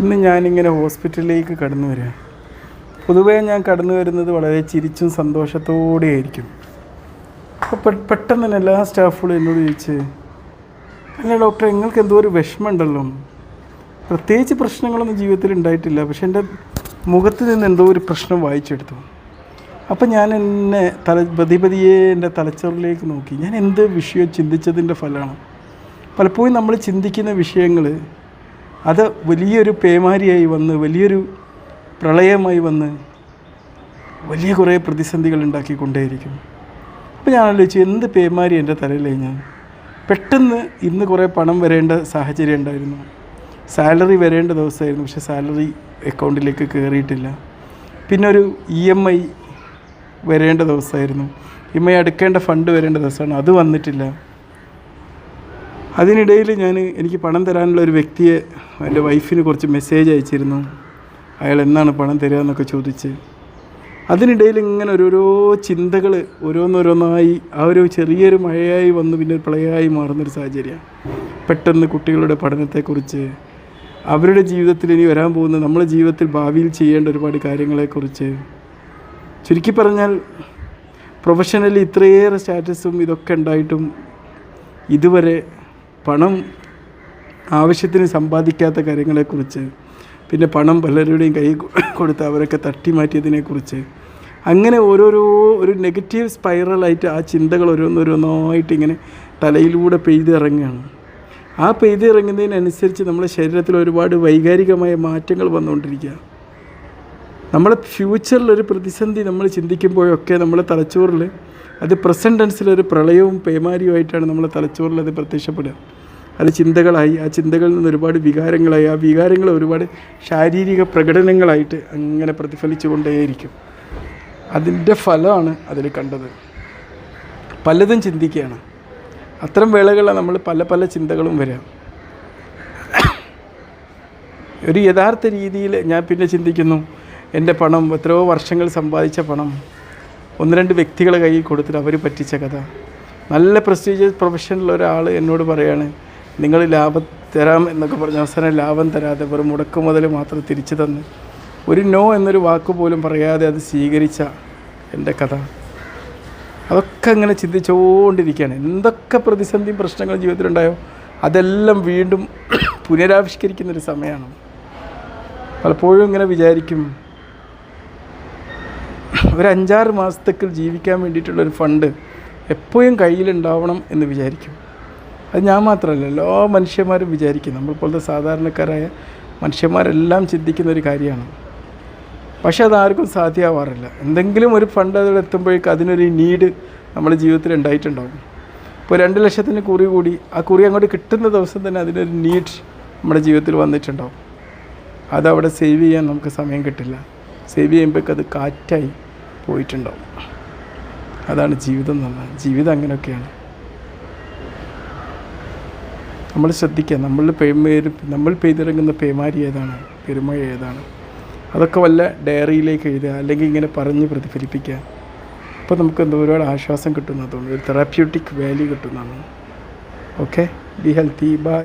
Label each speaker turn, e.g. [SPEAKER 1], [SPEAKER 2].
[SPEAKER 1] ഇന്ന് ഞാനിങ്ങനെ ഹോസ്പിറ്റലിലേക്ക് കടന്നു വരിക. പൊതുവേ ഞാൻ കടന്നു വരുന്നത് വളരെ ചിരിച്ചും സന്തോഷത്തോടെ ആയിരിക്കും. അപ്പോൾ പെട്ടെന്ന് തന്നെ എല്ലാ സ്റ്റാഫുകളും എന്നോട് ചോദിച്ച് അല്ല ഡോക്ടർ നിങ്ങൾക്ക് എന്തോ ഒരു വിഷമമുണ്ടല്ലോ. പ്രത്യേകിച്ച് പ്രശ്നങ്ങളൊന്നും ജീവിതത്തിൽ ഉണ്ടായിട്ടില്ല. പക്ഷെ എന്റെ മുഖത്ത് നിന്ന് എന്തോ ഒരു പ്രശ്നം വായിച്ചെടുത്തു. അപ്പം ഞാൻ എന്നെ തല പതിപതിയെ എന്റെ തലച്ചോറിലേക്ക് നോക്കി. ഞാൻ എന്ത് വിഷയം ചിന്തിച്ചതിന്റെ ഫലമാണ്? പലപ്പോഴും നമ്മൾ ചിന്തിക്കുന്ന വിഷയങ്ങൾ അത് വലിയൊരു പേമാരിയായി വന്ന് വലിയൊരു പ്രളയമായി വന്ന് വലിയ കുറേ പ്രതിസന്ധികൾ ഉണ്ടാക്കിക്കൊണ്ടേയിരിക്കും. അപ്പോൾ ഞാൻ ആലോചിച്ചു എന്ത് പേമാരി എന്റെ തലയിലായി ഞാൻ? പെട്ടെന്ന് ഇന്ന് കുറേ പണം വരേണ്ട സാഹചര്യം ഉണ്ടായിരുന്നു. സാലറി വരേണ്ട ദിവസമായിരുന്നു പക്ഷേ സാലറി അക്കൗണ്ടിലേക്ക് കയറിയിട്ടില്ല. പിന്നെ ഒരു ഇ എം ഐ വരേണ്ട ദിവസമായിരുന്നു. ഇ എം ഐ അടുക്കേണ്ട ഫണ്ട് വരേണ്ട ദിവസമാണ് അത് വന്നിട്ടില്ല. അതിനിടയിൽ ഞാൻ എനിക്ക് പണം തരാനുള്ള ഒരു വ്യക്തിയെ എന്റെ വൈഫിന് കുറച്ച് മെസ്സേജ് അയച്ചിരുന്നു. അയാൾ എന്നാണ് പണം തരിക എന്നൊക്കെ ചോദിച്ച്. അതിനിടയിൽ ഇങ്ങനെ ഓരോരോ ചിന്തകൾ ഓരോന്നോരോന്നായി ആ ഒരു ചെറിയൊരു മഴയായി വന്ന് പിന്നെ ഒരു പ്രളയമായി മാറുന്നൊരു സാഹചര്യമാണ് പെട്ടെന്ന് കുട്ടികളുടെ പഠനത്തെക്കുറിച്ച് അവരുടെ ജീവിതത്തിൽ ഇനി വരാൻ പോകുന്ന നമ്മുടെ ജീവിതത്തിൽ ഭാവിയിൽ ചെയ്യേണ്ട ഒരുപാട് കാര്യങ്ങളെക്കുറിച്ച്. ചുരുക്കി പറഞ്ഞാൽ പ്രൊഫഷണലി ഇത്രയേറെ സ്റ്റാറ്റസും ഇതൊക്കെ ഉണ്ടായിട്ടും ഇതുവരെ പണം ആവശ്യത്തിന് സമ്പാദിക്കാത്ത കാര്യങ്ങളെക്കുറിച്ച് പിന്നെ പണം പലരുടെയും കൈ കൊടുത്ത് അവരൊക്കെ തട്ടി മാറ്റിയതിനെക്കുറിച്ച് അങ്ങനെ ഓരോരോ ഒരു നെഗറ്റീവ് സ്പൈറലായിട്ട് ആ ചിന്തകൾ ഓരോന്നോരോന്നായിട്ട് ഇങ്ങനെ തലയിലൂടെ പെയ്തിറങ്ങുകയാണ്. ആ പെയ്തിറങ്ങുന്നതിനനുസരിച്ച് നമ്മുടെ ശരീരത്തിൽ ഒരുപാട് വൈകാരികമായ മാറ്റങ്ങൾ വന്നുകൊണ്ടിരിക്കുക. നമ്മുടെ ഫ്യൂച്ചറിലൊരു പ്രതിസന്ധി നമ്മൾ ചിന്തിക്കുമ്പോഴൊക്കെ നമ്മൾ തലച്ചോറിൽ അത് പ്രസന്റ് ഒരു പ്രളയവും പേമാരിയുമായിട്ടാണ് നമ്മളെ തലച്ചോറിൽ അത് പ്രത്യക്ഷപ്പെടുക. അത് ചിന്തകളായി ആ ചിന്തകളിൽ നിന്ന് ഒരുപാട് വികാരങ്ങളായി ആ വികാരങ്ങൾ ഒരുപാട് ശാരീരിക പ്രകടനങ്ങളായിട്ട് അങ്ങനെ പ്രതിഫലിച്ചു കൊണ്ടേയിരിക്കും അതിന്റെ ഫലമാണ് അതിൽ കണ്ടത്. പലതും ചിന്തിക്കുകയാണ്. അത്തരം വേളകളിൽ നമ്മൾ പല പല ചിന്തകളും വരാം ഒരു യഥാർത്ഥ രീതിയിൽ ഞാൻ പിന്നെ ചിന്തിക്കുന്നു എന്റെ പണം എത്രയോ വർഷങ്ങൾ സമ്പാദിച്ച പണം ഒന്ന് രണ്ട് വ്യക്തികളെ കയ്യിൽ കൊടുത്തിട്ട് അവർ പറ്റിച്ച കഥ. നല്ല പ്രസ്റ്റീജിയസ് പ്രൊഫഷനിൽ ഒരാൾ എന്നോട് പറയുകയാണ് നിങ്ങൾ ലാഭം തരാം എന്നൊക്കെ പറഞ്ഞ അവസാനം ലാഭം തരാതെ വെറും മുടക്കു മുതൽ മാത്രം തിരിച്ചു തന്ന്. ഒരു നോ എന്നൊരു വാക്ക് പോലും പറയാതെ അത് സ്വീകരിച്ച എന്റെ കഥ. അതൊക്കെ അങ്ങനെ ചിന്തിച്ചുകൊണ്ടിരിക്കുകയാണ് എന്തൊക്കെ പ്രതിസന്ധിയും പ്രശ്നങ്ങളും ജീവിതത്തിലുണ്ടായോ അതെല്ലാം വീണ്ടും പുനരാവിഷ്കരിക്കുന്നൊരു സമയമാണ്. പലപ്പോഴും ഇങ്ങനെ വിചാരിക്കും ഒരു അഞ്ചാറ് മാസത്തേക്ക് ജീവിക്കാൻ വേണ്ടിയിട്ടുള്ളൊരു ഫണ്ട് എപ്പോഴും കയ്യിലുണ്ടാവണം എന്ന് വിചാരിക്കും. അത് ഞാൻ മാത്രമല്ല എല്ലാ മനുഷ്യന്മാരും വിചാരിക്കും. നമ്മൾ പോലത്തെ സാധാരണക്കാരായ മനുഷ്യന്മാരെല്ലാം ചിന്തിക്കുന്ന ഒരു കാര്യമാണ്. പക്ഷേ അതാർക്കും സാധ്യമാവാറില്ല. എന്തെങ്കിലും ഒരു ഫണ്ട് അതിൽ എത്തുമ്പോഴേക്കും അതിനൊരു നീഡ് നമ്മുടെ ജീവിതത്തിൽ ഉണ്ടായിട്ടുണ്ടാവും. ഇപ്പോൾ രണ്ട് ലക്ഷത്തിന് കുറി കൂടി ആ കുറി അങ്ങോട്ട് കിട്ടുന്ന ദിവസം തന്നെ അതിനൊരു നീഡ് നമ്മുടെ ജീവിതത്തിൽ വന്നിട്ടുണ്ടാവും. അതവിടെ സേവ് ചെയ്യാൻ നമുക്ക് സമയം കിട്ടില്ല. സേവ് ചെയ്യുമ്പോഴേക്കത് കാറ്റായി. പോയിട്ടുണ്ടാവും. അതാണ് ജീവിതം എന്ന് പറഞ്ഞാൽ. ജീവിതം അങ്ങനെയൊക്കെയാണ്. നമ്മൾ ശ്രദ്ധിക്കുക. നമ്മൾ പേര് നമ്മൾ പെയ്തിറങ്ങുന്ന പേമാരി ഏതാണ്? പെരുമഴ ഏതാണ്? അതൊക്കെ വല്ല ഡയറിയിലേക്ക് എഴുതുക. അല്ലെങ്കിൽ ഇങ്ങനെ പറഞ്ഞ് പ്രതിഫലിപ്പിക്കുക. അപ്പോൾ നമുക്ക് എന്തോ ഒരുപാട് ആശ്വാസം കിട്ടുന്നതുകൊണ്ട് ഒരു തെറാപ്യൂട്ടിക് വാല്യൂ കിട്ടുന്നതാണ് ഓക്കെ ബി ഹെൽത്തി ബൈ